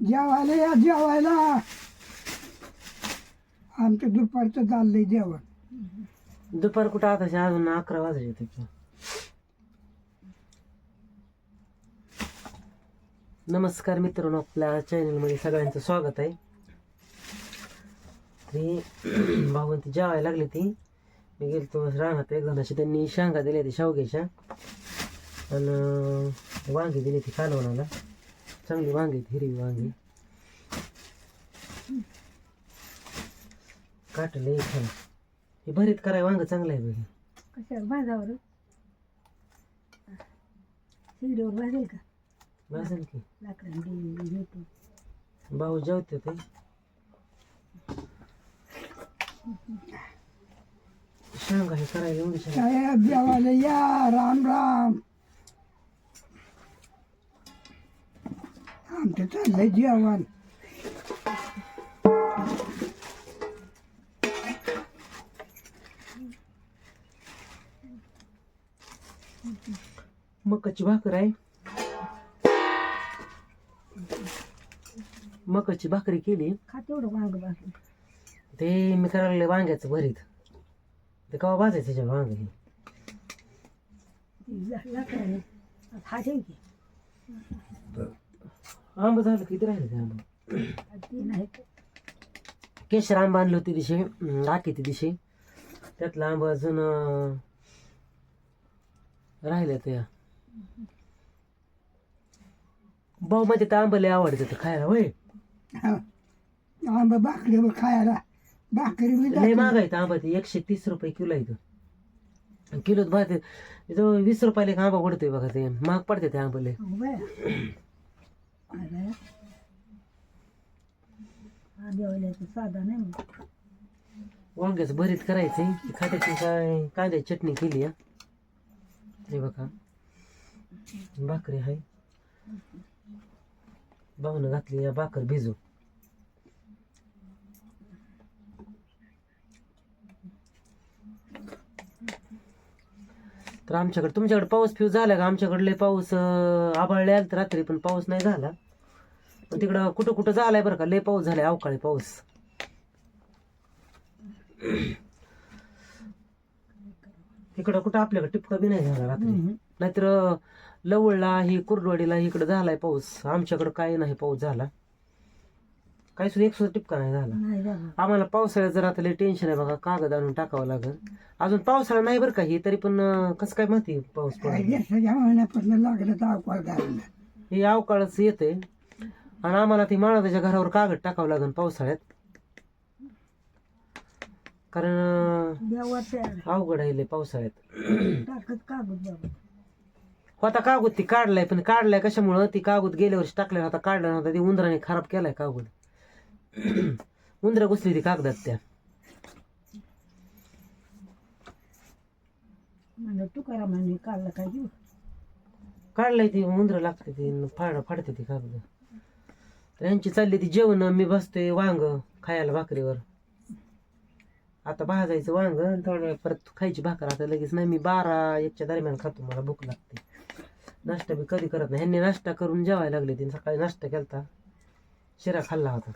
जेवायला या जेवायला. आमचं दुपारचं चाललंय जेवण. दुपार कुठं आता अजून अकरा वाजले तिथे नमस्कार मित्रांनो आपल्या चॅनलमध्ये सगळ्यांचं स्वागत आहे. ती भावंती जेवायला लागली ती मी गेलतो रानात एक जणाशी त्यांनी शेंगा दिल्या ती शेवग्याच्या. आणि वांगी दिली ती कालवणाला चांगली वांगी हिरवी वांगी काटले हे भरीत कराय वांग चांगलं आहे बघ कशावर भाजावर शिडीवर भाजेल का भाजन की लाकडांनी नेतो भाऊ जेवते ते शेंगा हे करायला एवढी शेंगा या राम राम आमचं चाललंय जेवण. मकाची भाकर आहे. मकाची भाकरी केली. खा तेवढं वांग भाजून. ते मी करायला लागले वांग्याचं भरीत ते कवा भाजायचं त्याच्यावर वांग हे? ती ला- लाकडाने हा ठेव की आंबा झालं किती राहिले ते आंबा? केशर आंबा आणलं होती दिशे आकी ती दिशे त्यातला आंबा अजून राहिल्या त्या. भाऊ मध्ये तर आंबा लय आवडते ते खायला होय? आंबा भाकरीवर खायला. भाकरी बी लय आंबा ते. एकशे तीस रुपये किलो आहे किलोत भात वीस रुपयाला एक आंबा पडतोय बघा ते. महाग पडते ते आंबा लय. अहो आधी अरे साधा नाही मग वांग्याचं भरीत करायचंय. खात्याची काय कांद्याची चटणी केली या हे बघा. भाकरी आहे. बावनं घातली या भाकर भिजू तर आमच्याकडे तुमच्याकडे पाऊस फिव झाला का? आमच्याकडे लय पाऊस आभाळले आलत रात्री पण पाऊस नाही झाला. तिकडं कुठं कुठं झालाय बरं का? लय पाऊस झालाय अवकाळी पाऊस. तिकडं कुठं आपल्याकडे टिपका बी नाही झाला रात्री. नाहीतर लवळला ही कुर्डवाडीला इकडं झालाय पाऊस. आमच्याकडं काय नाही पाऊस झाला. काही सुद्धा एक सुद्धा टिपका नाही झाला? नाही झालं. आम्हाला पावसाळ्यात जर आता लय टेन्शन आहे बघा कागद आणून टाकावं लागेल. अजून पावसाळा नाही बरं का ही तरी पण अं, कसं काय माहिती पाऊस पडला गेसाच्या महिन्यापासून लागलं तर अवकाळ घालणं हे अवकाळच येते आणि आम्हाला ती माणसाच्या घरावर कागद टाकावं लागेल पावसाळ्यात. कारण अं, अवघड आहे लय पावसाळ्यात. टाकत कागद बाबा होता कागद ती काढलाय पण काढलाय कशामुळं? ती कागद गेल्या वर्षी टाकल्या होता काढला नव्हता ती उंदराने खराब केलाय कागद. उंदरं घुसली ती कागदात त्या म्हणलं तुकारामाने काढला काय घेऊ काढलाय ती उंदरं लागते ती फाड फाडते ती कागद तर यांची चालली ती जेवण मी बसतोय वांग खायला भाकरीवर आता भाजायचं वांग आणि थोड्या वेळ परत खायची भाकर आता लगेच नाही मी बारा एकच्या दरम्यान खातो मला भूक लागते नाश्ता बी कधी करत नाही ह्यांनी नाश्ता करून जेवायला लागले तिने सकाळी नाश्ता केलता शिरा खाल्ला होता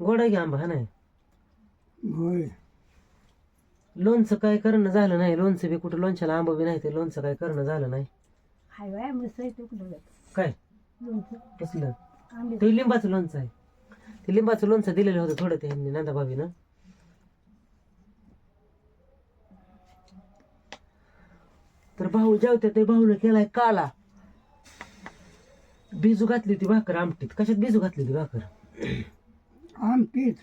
गोडा घ्या आंबा हा नाही? होय. लोणचं काय करणं झालं नाही. लोणचं बी कुठं लोणच्याला आंबा बी नाही ते. लोणचं काय करणं झालं नाही. हाय बाय मस्त आहे तुकडं काय? लोणचं. कसलं? आंबे. ते लिंबाचं लोणचं आहे. ते लिंबाचं लोणचं दिलेलं होतं थोडं ते ह्यांनी नंदाभाबीनं तर भाऊ जेवते ते भाऊनं केलाय काला बिजू घातली होती भाकर आमटीत. कशात बिजू घातली होती भाकर? आमटीच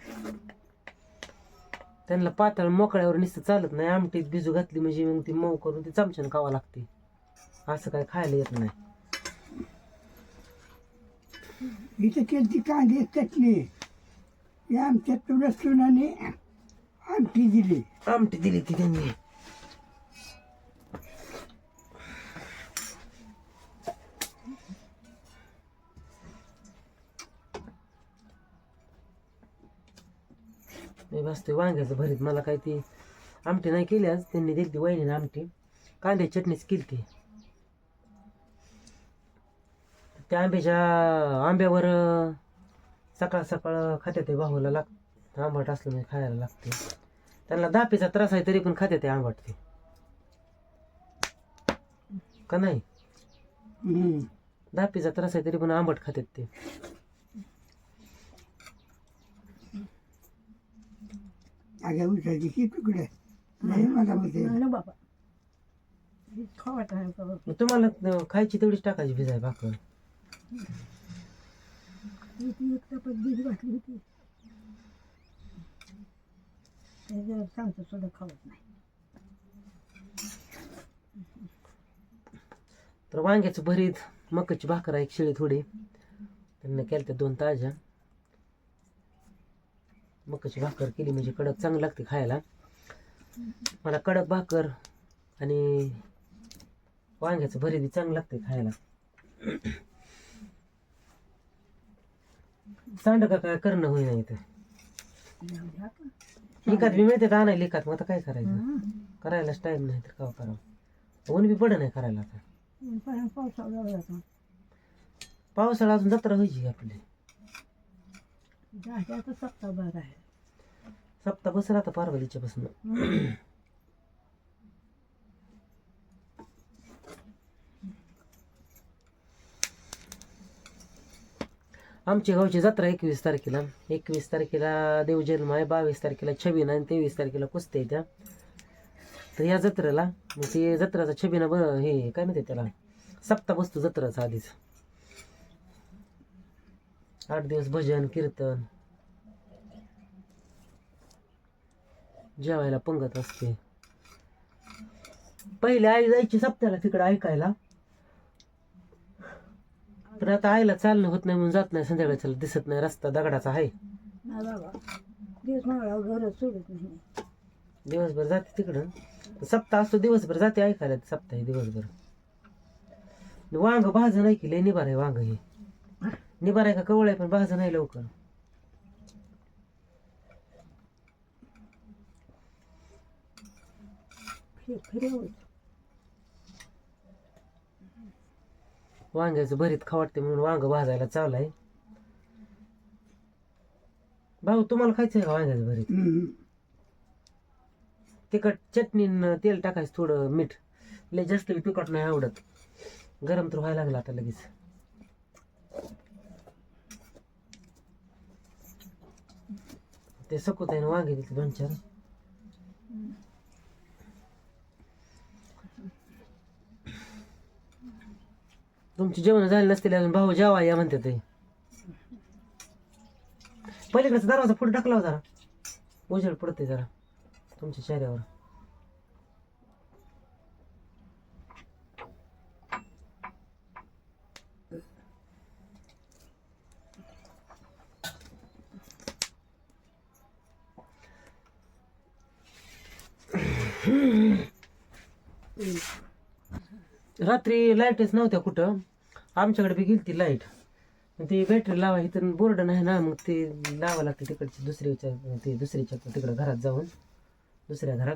त्यांना पातळ मोकळ्यावर नुसतं चालत नाही. आमटीत बिजू घातली म्हणजे मग ती मऊ करून ती चमच्यानं खावा लागते. असं काय खायला येत नाही. इथं केलती कांदे चटणी. या आमच्या तुला सुनाने आमटी दिली. आमटी दिली ती त्यांनी. बसतोय वांग्याचं भरीत. मला काय ती आमटी नाही केली आज. त्यांनी दिली ती वहिनीने आमटी. कांदे चटणीच केली ती त्या आंब्याच्या आंब्यावर सकाळ सकाळ खात्यात ते भाऊला लाग आंबट असलं म्हणजे खायला लागते त्यांना दापीचा त्रास आहे तरी पण खात्यात ते आंबट ते. का नाही. दापीचा त्रास आहे तरी पण आंबट खात्यात ते. अगं उठायची की तुकडे नाही मला नाही ना बाबा. मग तुम्हाला अं, खायची तेवढीच टाकायची भिजाय भाकर. ती ती एक चपात बीज घातली होती. ते जर सांगतो सुद्धा खावत नाही. तर वांग्याचं भरीत मकाची भाकर आहे एक शिळी थोडी. त्यांना केल्या त्या दोन ताज्या. मकाची भाकर केली म्हणजे कडक चांगली लागते खायला. मला कडक भाकर आणि वांग्याचं भरीत बी चांगलं लागते खायला. सांड का काय करणं होईना इथं. जाऊ दे आता. लिखात बी मिळते तर आणाय लिखात? मग आता काय करायचं. करायलाच टाईम नाही तर का करावं? ऊन बी पडत नाही करायला आता. पावसाळा अजून जत्रा व्हायची की आपली. जास्त सप्ताह भर आहे. सप्ताह बसला आता पार्वतीच्या पासून. आमची आमच्या गावची जत्रा एकवीस तारखेला. एकवीस तारखेला देवजन्म आहे बावीस तारखेला छबिना आणि तेवीस तारखेला कुस्त्या आहे त्या. तर या जत्रेला मग ते जत्राचा छबीना ब हे काय म्हणते त्याला? सप्ताह बसतो जत्राचा आधीच. आठ दिवस भजन कीर्तन. जेवायला पंगत असते. पहिले आई जायची सप्त्याला तिकडे ऐकायला. पण आता आईला चालणं होत नाही म्हणून जात नाही संध्याकाळच्याला दिसत नाही रस्ता दगडाचा आहे. दिवसभर जाते तिकडं. सप्ताह असतो दिवसभर जाते ऐकायला. सप्ताह दिवसभर. वांग भाज नाही की लय निबार आहे वांग हे. निबार आहे का? कवळ आहे पण भाज नाही लवकर. वांग्याचं भरीत खावडते म्हणून वांग भाजायला चालू भाऊ तुम्हाला खायचं आहे का वांग्याचं भरीत. तिखट चटणी न तेल टाकायचं थोडं मीठ. लय जास्त बी तिखट नाही आवडत. गरम तर व्हायला लागला आता लगेच. ते सकूत आहे वांगे तिथे दोन चार तुमची जेवण झाली नसतील अजून भाऊ जेवा या म्हणते ते पलीकडचा दरवाजा पुढे टाकला जरा उजेड पडते जरा तुमच्या चेहऱ्यावर रात्री लाईटच नव्हत्या कुठं. आमच्याकडे बी गेली ती लाइट ती बॅटरी लावा इथं बोर्ड नाही ना मग ते लावा लागते तिकडची दुसरीच्या ते दुसरीच्या तिकडं घरात जाऊन दुसऱ्या घरात.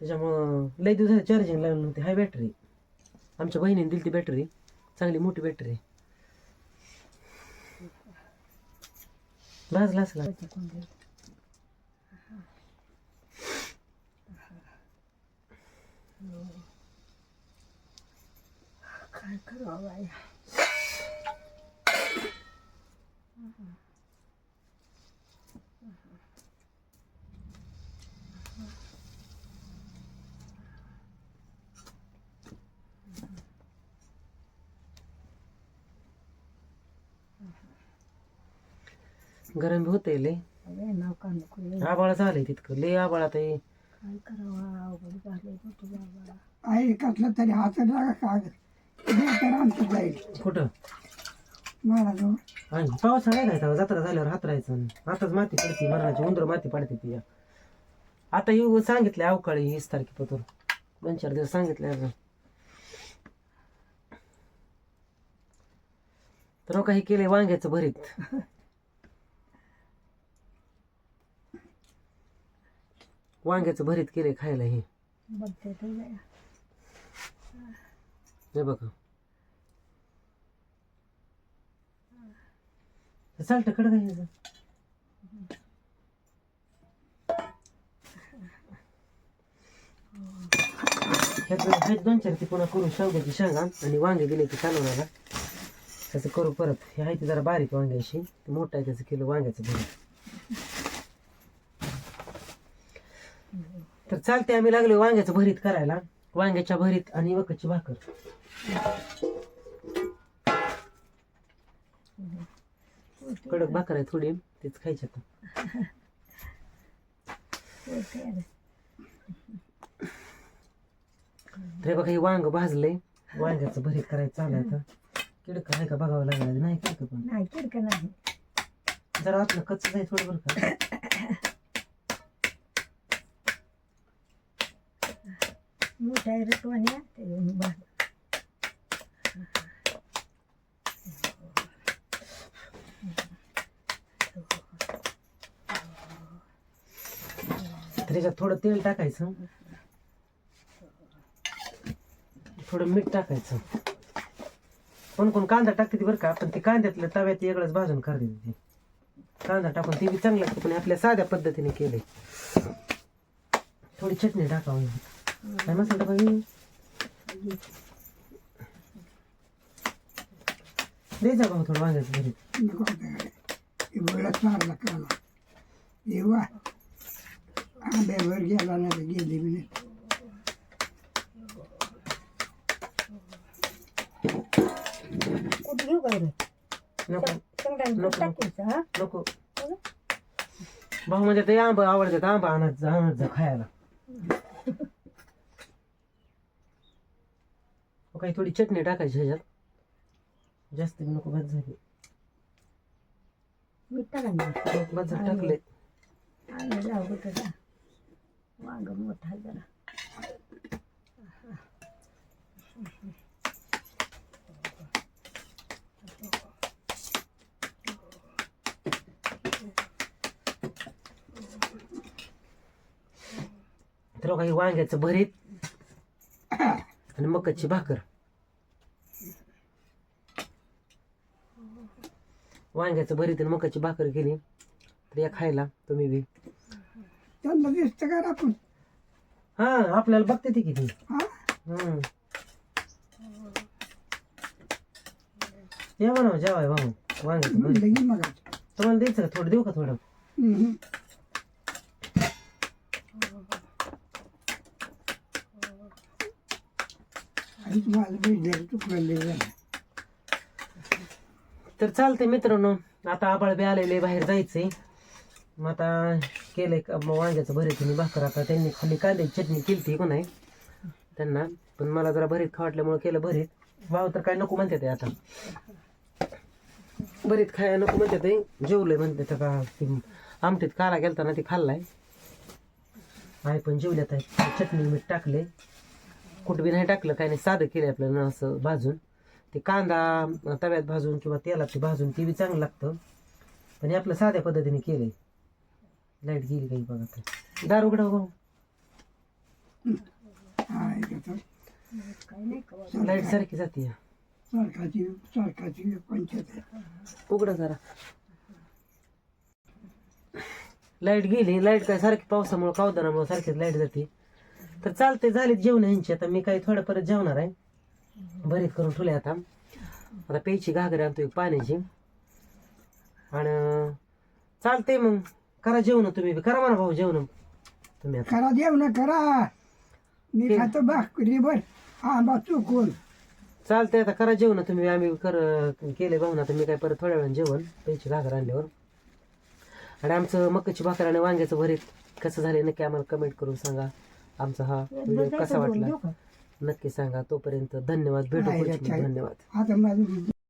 त्याच्यामुळं लई दिवसात चार्जिंग लागलं नव्हती. हाय बॅटरी आमच्या बहिणीने दिली ती बॅटरी चांगली मोठी बॅटरी भाजला असला. काय करावं गरम होते लय. आबाळ झालंय तितकं. लय आबाळ हे. काय करावं अवघड बाबा आई कसला तरी हात लागा कागद. हे तर आमचं जाईल. कुठं? मला जो आणि पावसाळा का जत्रा झाल्यावर हात राहायचं आताच माती पडते मरणाची उंदर माती पडते ती. आता येऊ सांगितले अवकाळी वीस तारखेपासून. दोन चार दिवस सांगितले अजून. तर काही केलंय वांग्याचं भरीत. वांग्याचं भरीत केले खायला हे. हे बघा चालतं कडं काय ह्याचं? दोन चार ती पुन्हा करू शेवग्याची शेंगा आणि वांगे दिले की कालवणाला त्याचं करू परत. हे आहे ती जरा बारीक वांग्याशी. मोठं आहे त्याचं किलो वांग्याचं भरीत तर चालते आम्ही लागलो वांग्याचं भरीत करायला. वांग्याच्या भरीत आणि वकची भाकर. कडक भाकर आहे थोडी तेच खायची. तर बघा हे वांग भाजलंय. वांग्याचं भरीत करायचं चालू आहे आता. किडक आहे का बघावं लागलं नाही किडक पण. नाही किडकं नाही. जरा आपलं कच्च आहे थोडं बरं का? मोठा आहे ते बा- त्याच्यात थोडं तेल टाकायचं. थोडं मीठ टाकायचं. कोण कोण कांदा टाकते ती बरं का पण ते कांद्यातलं तव्यात वेगळंच भाजून करते ते. कांदा टाकून ते बी चांगलं पण आपल्या साध्या पद्धतीने केले थोडी चटणी टाकावी. काय मसाला टाकावी द्यायचा भाऊ थोडं वांग्याचं घरी नको. हे वेळात मारला काला येवा आंब्यावर गेला नाही गेली मी नाही कुठं घेऊ का रे नको. टाकायचं हा भाऊ म्हणजे ते आंबा आवडतात आंबा आणत जा आणत जा खायला हो, काही थोडी चटणी टाकायची ह्याच्यात. जास्त नको बस झाली. मीठ टाकायचं बस झालं टाकले. वांग मोठा जरा. तर काही वांग्याचं भरीत आणि मकाची भाकर. वांग्याचं भरीत आणि मकाची भाकर केली. तर या खायला तुम्ही बी. त्यांना दिसतं का आपण. हा आपल्याला बघते ती किती. हा? हम्म. या म्हणा जेवाय भाऊ वांग्याचं भरीत. म्हणलं की मग तुम्हाला द्यायचं का? थोडं देऊ का थोडं? आणि तुम्हाला भेटले तुकडले झालं तर चालते मित्रांनो आता आबाळ बी आलेले बाहेर जायचे मग आता केलंय का- मग वांग्याचं भरीत आणि भाकर. आता त्यांनी खाली कांद्याची चटणी केली होती कोण आहे त्यांना. पण मला जरा भरीत खावाटल्यामुळे केलं भरीत. भाव तर काय नको म्हणते ते आता. भरीत खाय नको म्हणते ते जेवलंय म्हणते तर का ते आमटीत काला गेलता ना ते खाल्लाय. आई पण जेवल्यात आहे चटणी मीठ टाकले कुठं बी नाही टाकलं काही नाही. साधं केलं आपल्याला असं भाजून. ते कांदा तव्यात भाजून किंवा तेलात ते भाजून ते बी चांगलं लागतं. पण हे आपलं साध्या पद्धतीने केलंय. लाइट गेली काही बघा तर दार उघडा भाऊ लाइट सारखी जाते. उघडा जरा. लाइट गेली लाइट काय सारखी पावसामुळे कावदानामुळे सारखीच लाइट जाते. तर चालते झाले जेवण यांची आता मी काही थोडं परत जेवणार आहे. बरीत करून ठेवले आता. आता प्यायची घागरी आणतो एक पाण्याची. आणि चालते मग. करा जेवण तुम्ही बी. करा म्हणा भाऊ जेवण. तुम्ही आता. करा देव ना करा. मी खातो भाकरी बर. आंबा चुकून. चालते आता. करा जेवण तुम्ही. आम्ही कर केले भाऊ ना तर मी काय परत थोड्या वेळाने जेवण. प्यायची घागर आणल्यावर. आणि आमचं मकाची भाकर आणि वांग्याचं भरीत कसं झाले नक्की आम्हाला कमेंट करून सांगा. आमचा हा व्हिडिओ कसा वाटला? नक्की सांगा. तोपर्यंत धन्यवाद. भेटू पुढच्या. धन्यवाद. आता माझं